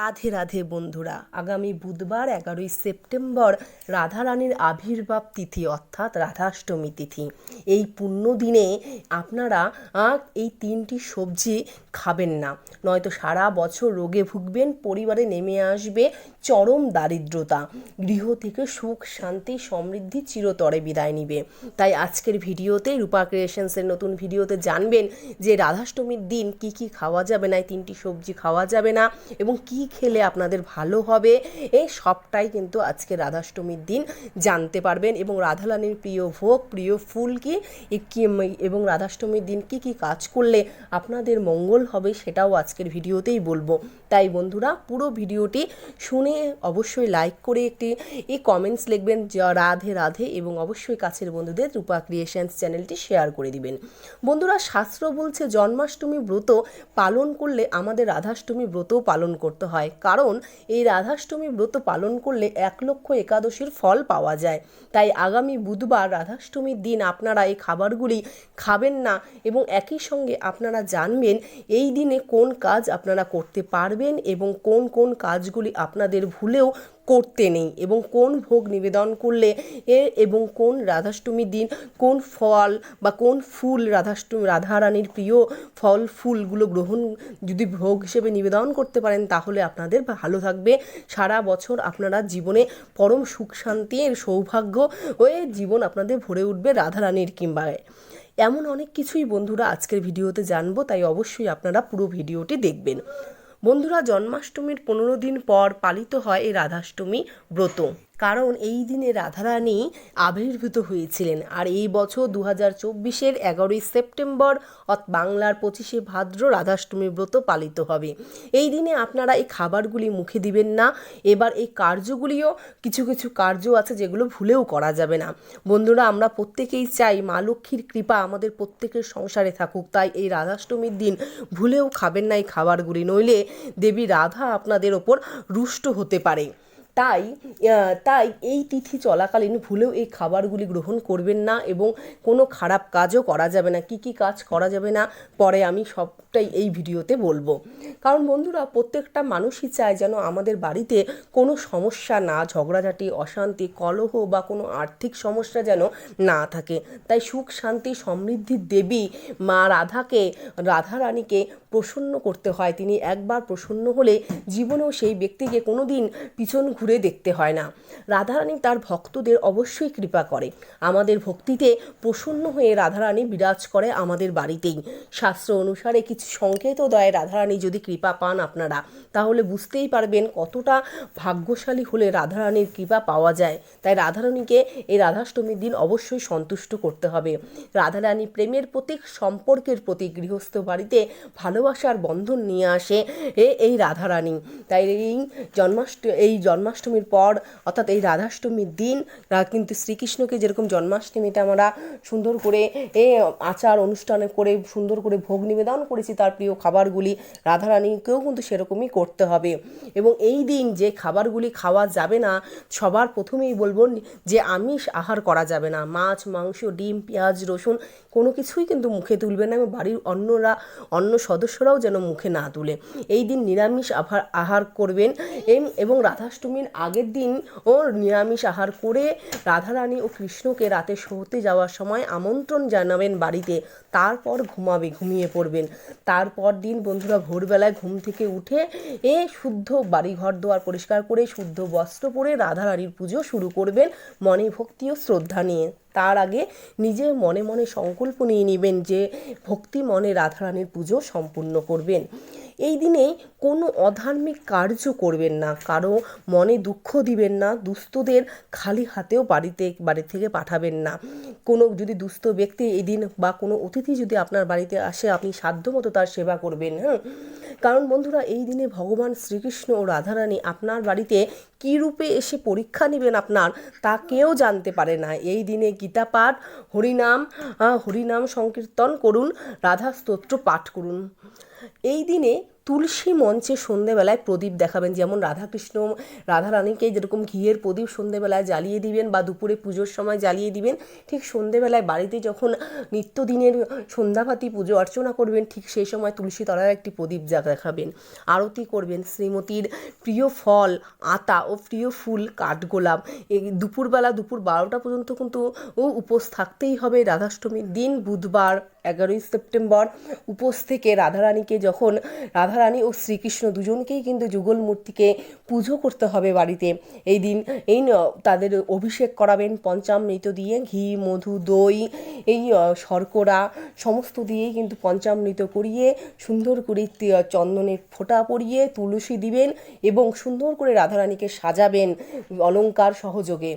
রাধে রাধে বন্ধুরা, আগামী বুধবার এগারোই সেপ্টেম্বর রাধারানীর আবির্ভাব তিথি অর্থাৎ রাধাষ্টমী তিথি। এই পুণ্য দিনে আপনারা এই তিনটি সবজি খাবেন না। নয়তো সারা বছর রোগে ভুগবেন, পরিবারে নেমে আসবে চরম দারিদ্রতা। গৃহ থেকে সুখ, শান্তি, সমৃদ্ধি চিরতরে বিদায় নিবে। তাই আজকের ভিডিওতে রূপা ক্রিয়েশনসের নতুন ভিডিওতে জানবেন যে রাধাষ্টমীর দিন কি কি খাওয়া যাবে না, এই তিনটি সবজি খাওয়া যাবে না এবং কি খেলে আপনাদের ভালো হবে। এই সবটাই কিন্তু আজকে রাধাষ্টমীর দিন জানতে পারবেন এবং রাধারানীর প্রিয় ভোগ, প্রিয় ফুল কি? এবং রাধাষ্টমীর দিন কি কি কাজ করলে আপনাদের মঙ্গল হবে সেটাও আজকের ভিডিওতেই বলব। তাই বন্ধুরা, পুরো ভিডিওটি শুনে অবশ্যই লাইক করে একটি এই কমেন্টস লিখবেন, যা রাধে রাধে এবং অবশ্যই কাছের বন্ধুদের রূপা ক্রিয়েশনস চ্যানেলটি শেয়ার করে দিবেন। বন্ধুরা, শাস্ত্র বলছে, জন্মাষ্টমী ব্রত পালন করলে আমাদের রাধাষ্টমী ব্রতও পালন করতে হয়। কারণ এই রাধাষ্টমী ব্রত পালন করলে এক লক্ষ একাদশীর ফল পাওয়া যায়। তাই আগামী বুধবার রাধাষ্টমীর দিন আপনারা এই খাবারগুলি খাবেন না এবং একই সঙ্গে আপনারা জানবেন এই দিনে কোন কাজ আপনারা করতে পারবেন এবং কোন কোন কাজগুলি আপনাদের ভুলেও করতে নেই এবং কোন ভোগ নিবেদন করলে এ এবং কোন রাধাষ্টমীর দিন, কোন ফল বা কোন ফুল রাধাষ্টমী, রাধারানীর প্রিয় ফল, ফুলগুলো গ্রহণ যদি ভোগ হিসেবে নিবেদন করতে পারেন, তাহলে আপনাদের ভালো থাকবে। সারা বছর আপনারা জীবনে পরম সুখ শান্তি এর সৌভাগ্য হয়ে জীবন আপনাদের ভরে উঠবে রাধারানীর কিংবা এমন অনেক কিছুই বন্ধুরা আজকের ভিডিওতে জানব, তাই অবশ্যই আপনারা পুরো ভিডিওটি দেখবেন। বন্ধুরা জন্মাষ্টমীর পনেরো দিন পর পালিত হয় এই রাধাষ্টমী ব্রত। কারণ এই দিনে রাধারানী আবির্ভূত হয়েছিলেন। আর এই বছর দু হাজার চব্বিশের এগারোই সেপ্টেম্বর অত বাংলার পঁচিশে ভাদ্র রাধাষ্টমী ব্রত পালিত হবে। এই দিনে আপনারা এই খাবারগুলি মুখে দিবেন না। এবার এই কার্যগুলিও কিছু কিছু কার্য আছে যেগুলো ভুলেও করা যাবে না। বন্ধুরা, আমরা প্রত্যেকেই চাই মা লক্ষ্মীর কৃপা আমাদের প্রত্যেকের সংসারে থাকুক। তাই এই রাধাষ্টমীর দিন ভুলেও খাবেন না এই খাবারগুলি। নইলে দেবী রাধা আপনাদের ওপর রুষ্ট হতে পারে। তাই তাই এই তিথি চলাকালীন ভুলেও এই খাবারগুলি গ্রহণ করবেন না এবং কোনো খারাপ কাজও করা যাবে না। কি কি কাজ করা যাবে না, পরে আমি সবটাই এই ভিডিওতে বলব। কারণ বন্ধুরা, প্রত্যেকটা মানুষই চায় যেন আমাদের বাড়িতে কোনো সমস্যা না, ঝগড়াঝাটি, অশান্তি, কলহ বা কোনো আর্থিক সমস্যা যেন না থাকে। তাই সুখ, শান্তি সমৃদ্ধির দেবী মা রাধাকে, রাধারানীকে প্রসন্ন করতে হয়। তিনি একবার প্রসন্ন হলে জীবনেও সেই ব্যক্তিকে কোনো দিন পিছন ঘুরে দেখতে হয় না। রাধারানী তার ভক্তদের অবশ্যই কৃপা করে। আমাদের ভক্তিতে প্রসন্ন হয়ে রাধারানী বিরাজ করে আমাদের বাড়িতেই। শাস্ত্র অনুসারে কিছু সংকেতও দেয় রাধারানী যদি কৃপা পান আপনারা, তাহলে বুঝতেই পারবেন কতটা ভাগ্যশালী হলে রাধারানীর কৃপা পাওয়া যায়। তাই রাধারানীকে এই রাধাষ্টমীর দিন অবশ্যই সন্তুষ্ট করতে হবে। রাধারানী প্রেমের প্রতীক, সম্পর্কের প্রতীক, গৃহস্থ বাড়িতে ভালোবাসার বন্ধন নিয়ে আসে এই রাধারানী। তাই এই জন্মাষ্ট, এই জন্মাষ্টমীর পর, অর্থাৎ এই রাধাষ্টমীর দিন কিন্তু শ্রীকৃষ্ণকে যেরকম জন্মাষ্টমীতে আমরা সুন্দর করে, এ, আচার অনুষ্ঠানে করে, সুন্দর করে ভোগ নিবেদন করেছি তার প্রিয় খাবারগুলি, রাধারানীকেও কিন্তু সেরকমই করতে হবে। এবং এই দিন যে খাবারগুলি খাওয়া যাবে না, সবার প্রথমেই বলব যে আমিষ আহার করা যাবে না। মাছ, মাংস, ডিম, পেঁয়াজ, রসুন, কোনো কিছুই কিন্তু মুখে তুলবে না এবং বাড়ির অন্যরা, অন্য সদস্যরাও যেন মুখে না তুলে। এই দিন নিরামিষ আহার আহার করবেন এবং রাধাষ্টমীর আগের দিন ও নিরামিষ আহার করে রাধারানী ও কৃষ্ণকে রাতে শোতে যাওয়ার সময় আমন্ত্রণ জানাবেন বাড়িতে। তারপর ঘুমাবে, ঘুমিয়ে পড়বেন। তারপর দিন বন্ধুরা ভোরবেলায় ঘুম থেকে উঠে এ শুদ্ধ বাড়ি ঘর দোয়ার পরিষ্কার করে, শুদ্ধ বস্ত্র পরে রাধারানীর পুজো শুরু করবেন। মনে ভক্তি ও শ্রদ্ধা নিয়ে। তার আগে নিজের মনে মনে সংকল্প নিয়ে নেবেন যে ভক্তি মনে রাধারানীর পুজো সম্পূর্ণ করবেন। এই দিনে কোনো অধার্মিক কার্য করবেন না, কারও মনে দুঃখ দিবেন না, দুস্থদের খালি হাতেও বাড়িতে, বাড়ি থেকে পাঠাবেন না। কোনো যদি দুস্থ ব্যক্তি এদিন বা কোনো অতিথি যদি আপনার বাড়িতে আসে, আপনি সাধ্যমতো তার সেবা করবেন হ্যাঁ? কারণ বন্ধুরা, এই দিনে ভগবান শ্রীকৃষ্ণ ও রাধারানী আপনার বাড়িতে কী রূপে এসে পরীক্ষা নেবেন আপনার, তা কেউ জানতে পারে না। এই দিনে গীতা পাঠ, হরিনাম হরিনাম সংকীর্তন করুন, রাধা স্তোত্র পাঠ করুন। এই দিনে তুলসী মঞ্চে সন্ধেবেলায় প্রদীপ দেখাবেন, যেমন রাধাকৃষ্ণ, রাধারানীকে যেরকম ঘিয়ের প্রদীপ সন্ধেবেলায় জ্বালিয়ে দিবেন বা দুপুরে পুজোর সময় জ্বালিয়ে দিবেন, ঠিক সন্ধেবেলায় বাড়িতে যখন নিত্যদিনের সন্ধ্যাভাতি পুজো অর্চনা করবেন, ঠিক সেই সময় তুলসী তলায় একটি প্রদীপ দেখাবেন। আরতি করবেন, শ্রীমতীর প্রিয় ফল, আতা ও প্রিয় ফুল, কাঠগোলাপ। এই দুপুরবেলা দুপুর বারোটা পর্যন্ত কিন্তু উপোস থাকতেই হবে। রাধাষ্টমীর দিন, বুধবার এগারোই সেপ্টেম্বর উপোস থেকে রাধারানীকে যখন রাধারানী ও শ্রীকৃষ্ণ দুজনকেই কিন্তু যুগল মূর্তিকে পুজো করতে হবে বাড়িতে, এই দিন, এই তাদের অভিষেক করাবেন পঞ্চামৃত দিয়ে, ঘি, মধু, দই, এই শর্করা, সমস্ত দিয়েই কিন্তু পঞ্চামৃত করিয়ে, সুন্দর করে চন্দনের ফোঁটা পরিয়ে তুলসী দিবেন এবং সুন্দর করে রাধারানীকে সাজাবেন অলঙ্কার সহযোগে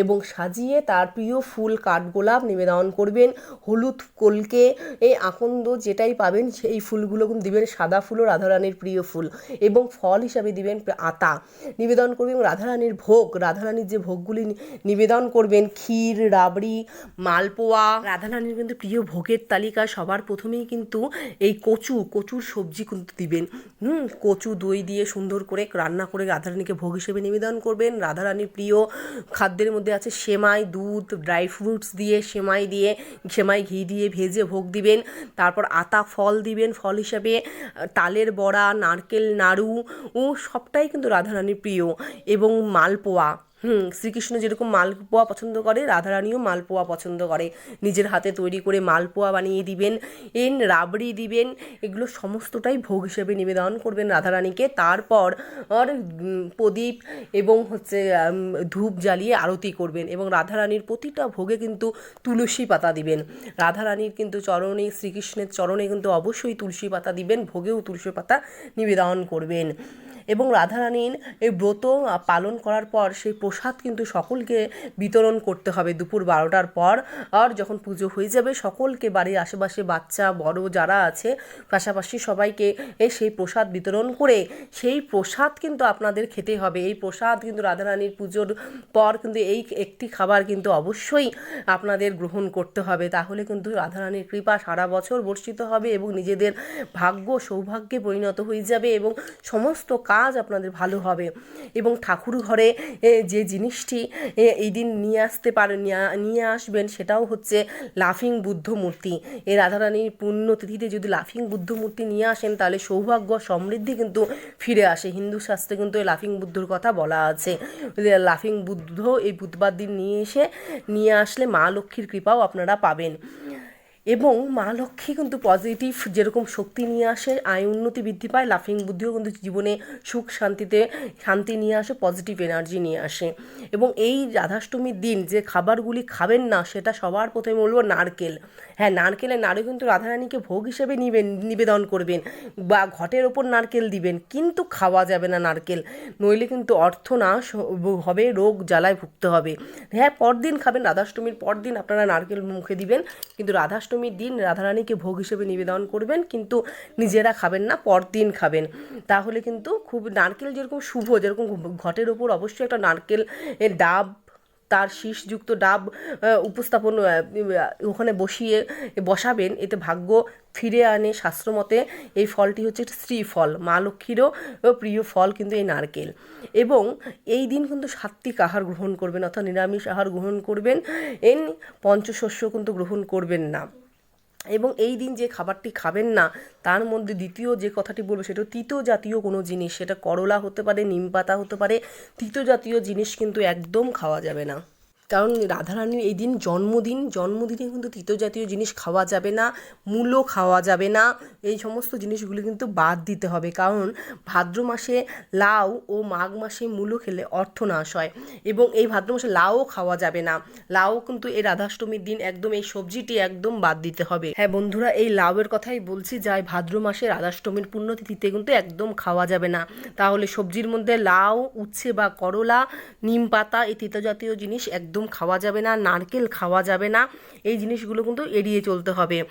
এবং সাজিয়ে তার প্রিয় ফুল কাঠগোলাপ নিবেদন করবেন, হলুদ কলকে এই আকন্দ যেটাই পাবেন, সেই ফুলগুলো দিবেন সাদা ফুলও রাধারানীর প্রিয় ফুল এবং ফল হিসাবে দিবেন আতা। নিবেদন করবেন এবং রাধারানীর ভোগ রাধারানীর যে ভোগগুলি নিবেদন করবেন, ক্ষীর, রাবড়ি, মালপোয়া। রাধারানীর কিন্তু প্রিয় ভোগের তালিকা সবার প্রথমেই কিন্তু এই কচু, কচুর সবজি কিন্তু দিবেন। হুম, কচু, দই দিয়ে সুন্দর করে রান্না করে রাধারানীকে ভোগ হিসেবে নিবেদন করবেন। রাধারানীর প্রিয় খাদ্যের মধ্যে আছে সেমাই, দুধ, ড্রাই ফ্রুটস দিয়ে, সেমাই দিয়ে, সেমাই ঘি দিয়ে ভেজে ভোগ দিবেন, তারপর আতা ফল দিবেন, ফল হিসাবে তালের বড়া, নারকেল, নাড়ু, ও সবটাই কিন্তু রাধারানীর প্রিয়, এবং মালপোয়া। হুম, শ্রীকৃষ্ণ যেরকম মালপোয়া পছন্দ করে, রাধারানীও মালপোয়া পছন্দ করে। নিজের হাতে তৈরি করে মালপোয়া বানিয়ে দিবেন, এন রাবড়ি দিবেন, এগুলো সমস্তটাই ভোগ হিসেবে নিবেদন করবেন রাধারানীকে। তারপর আর প্রদীপ এবং হচ্ছে ধূপ জ্বালিয়ে আরতি করবেন এবং রাধারানীর প্রতিটা ভোগে কিন্তু তুলসী পাতা দিবেন। রাধারানীর কিন্তু চরণে, শ্রীকৃষ্ণের চরণে কিন্তু অবশ্যই তুলসী পাতা দিবেন, ভোগেও তুলসী পাতা নিবেদন করবেন। এবং রাধারানীর এই ব্রত পালন করার পর সেই প্রসাদ কিন্তু সকলকে বিতরণ করতে হবে দুপুর বারোটার পর। আর যখন পুজো হয়ে যাবে, সকলকে বাড়ির আশেপাশে বাচ্চা, বড় যারা আছে, পাশাপাশি সবাইকে এই সেই প্রসাদ বিতরণ করে সেই প্রসাদ কিন্তু আপনাদের খেতে হবে। এই প্রসাদ কিন্তু রাধারানীর পুজোর পর কিন্তু এই একটি খাবার কিন্তু অবশ্যই আপনাদের গ্রহণ করতে হবে। তাহলে কিন্তু রাধারানীর কৃপা সারা বছর বর্ষিত হবে এবং নিজেদের ভাগ্য সৌভাগ্যে পরিণত হয়ে যাবে এবং সমস্ত কাজ আপনাদের ভালো হবে। এবং ঠাকুর ঘরে যে জিনিসটি এই দিন নিয়ে আসতে পারেন নিয়ে আসবেন সেটাও হচ্ছে লাফিং বুদ্ধ মূর্তি। এই রাধারানীর পুণ্যতিথিতে যদি লাফিং বুদ্ধ মূর্তি নিয়ে আসেন, তাহলে সৌভাগ্য সমৃদ্ধি কিন্তু ফিরে আসে। হিন্দু শাস্ত্রে কিন্তু এই লাফিং বুদ্ধর কথা বলা আছে। লাফিং বুদ্ধ এই বুধবার দিন নিয়ে এসে, নিয়ে আসলে মা লক্ষ্মীর কৃপাও আপনারা পাবেন। এবং মা লক্ষ্মী কিন্তু পজিটিভ যেরকম শক্তি নিয়ে আসে, আয় উন্নতি বৃদ্ধি পায় লাফিং বুদ্ধিও কিন্তু জীবনে সুখ শান্তিতে, শান্তি নিয়ে আসে পজিটিভ এনার্জি নিয়ে আসে। এবং এই রাধাষ্টমীর দিন যে খাবারগুলি খাবেন না, সেটা সবার প্রথমে বলব নারকেল। হ্যাঁ নারকেলের নাড়ু কিন্তু রাধারানীকে ভোগ হিসেবে নিবেন, নিবেদন করবেন বা ঘটের ওপর নারকেল দিবেন, কিন্তু খাওয়া যাবে না নারকেল। নইলে কিন্তু অর্থনাশ হ- হবে, রোগ জ্বালায় ভুগতে হবে। হ্যাঁ পরদিন খাবেন, রাধাষ্টমীর পরদিন আপনারা নারকেল মুখে দিবেন, কিন্তু রাধাষ্টমীর দিন রাধারানীকে ভোগ হিসেবে নিবেদন করবেন, কিন্তু নিজেরা খাবেন না, পরদিন খাবেন। তাহলে কিন্তু খুব নারকেল যেরকম শুভ, যেরকম ঘটের ওপর অবশ্যই একটা নারকেল ডাব, তার শীষযুক্ত ডাব উপস্থাপন ওখানে বসিয়ে বসাবেন, এতে ভাগ্য ফিরে আনে শাস্ত্রমতে এই ফলটি হচ্ছে একটি স্ত্রী ফল মা লক্ষ্মীরও প্রিয় ফল কিন্তু এই নারকেল। এবং এই দিন কিন্তু সাত্বিক আহার গ্রহণ করবেন, অর্থাৎ নিরামিষ আহার গ্রহণ করবেন, এন পঞ্চশস্য কিন্তু গ্রহণ করবেন না। এবং এই দিন যে খাবারটি খাবেন না, তার মধ্যে দ্বিতীয় যে কথাটি বলব সেটা তিতো জাতীয় কোনো জিনিস। সেটা করলা হতে পারে, নিম পাতা হতে পারে, তিতো জাতীয় জিনিস কিন্তু একদম খাওয়া যাবে না। কারণ রাধারানীর এই দিন জন্মদিন, জন্মদিনে কিন্তু তিতো জাতীয় জিনিস খাওয়া যাবে না মূলো খাওয়া যাবে না, এই সমস্ত জিনিসগুলি কিন্তু বাদ দিতে হবে। কারণ ভাদ্র মাসে লাউ ও মাঘ মাসে মূলো খেলে অর্থনাশ হয় এবং এই ভাদ্র মাসে লাউও খাওয়া যাবে না। লাউ কিন্তু এই রাধাষ্টমীর দিন একদম এই সবজিটি একদম বাদ দিতে হবে। হ্যাঁ বন্ধুরা, এই লাউয়ের কথাই বলছি যাই ভাদ্র মাসে রাধাষ্টমীর পুণ্যতিথিতে কিন্তু একদম খাওয়া যাবে না। তাহলে সবজির মধ্যে লাউ, উচ্ছে বা করলা, নিম পাতা এই তিতো জাতীয় জিনিস একদম খাওয়া যাবে না নারকেল খাওয়া যাবে না। এই জিনিসগুলো কিন্তু এড়িয়ে চলতে হবে।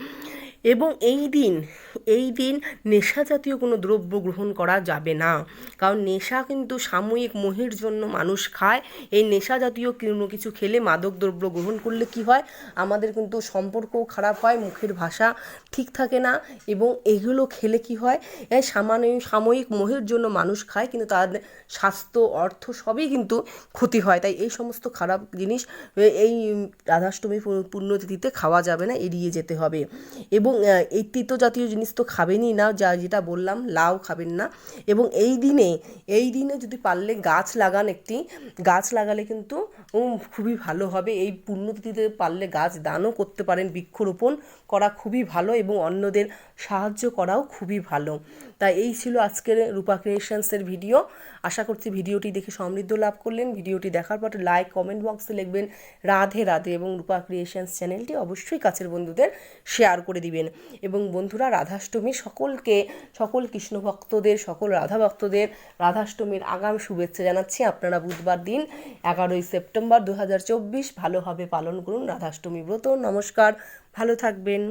এবং এই দিন এই দিন নেশা জাতীয় কোনো দ্রব্য গ্রহণ করা যাবে না। কারণ নেশা কিন্তু সাময়িক মোহের জন্য মানুষ খায়। এই নেশা জাতীয় কোনো কিছু খেলে মাদক দ্রব্য গ্রহণ করলে কি হয়? আমাদের কিন্তু সম্পর্কও খারাপ হয়, মুখের ভাষা ঠিক থাকে না এবং এগুলো খেলে কি হয়? সামান্য, সাময়িক মোহের জন্য মানুষ খায়, কিন্তু তাদের স্বাস্থ্য, অর্থ সবই কিন্তু ক্ষতি হয়। তাই এই সমস্ত খারাপ জিনিস এই রাধাষ্টমী পূ- পুণ্যতিথিতে খাওয়া যাবে না, এড়িয়ে যেতে হবে। এবং এই তিতো জাতীয় জিনিস তো খাবেনই না, যা যেটা বললাম, লাউ খাবেন না। এবং এই দিনে এই দিনে যদি পারলে গাছ লাগান একটি, গাছ লাগালে কিন্তু খুবই ভালো হবে। এই পুণ্যতিথিতে পারলে গাছ দানও করতে পারেন, বৃক্ষরোপণ করা খুবই ভালো এবং অন্যদের সাহায্য করাও খুবই ভালো। তাই এই ছিল আজকের রূপা ক্রিয়েশনসের ভিডিও। আশা করছি ভিডিওটি দেখে সমৃদ্ধ লাভ করলেন। ভিডিওটি দেখার পর লাইক, কমেন্ট বক্সে লিখবেন, রাধে রাধে এবং রূপা ক্রিয়েশনস চ্যানেলটি অবশ্যই কাছের বন্ধুদের শেয়ার করে দিবেন। এবং বন্ধুরা, রাধাষ্টমী সকলকে, সকল কৃষ্ণ ভক্তদের সকল রাধা ভক্তদের রাধাষ্টমীর আগাম শুভেচ্ছা জানাচ্ছি। আপনারা বুধবার দিন এগারোই সেপ্টেম্বর দু ভালোভাবে পালন করুন রাধাষ্টমী ব্রত। নমস্কার, ভালো থাকবেন।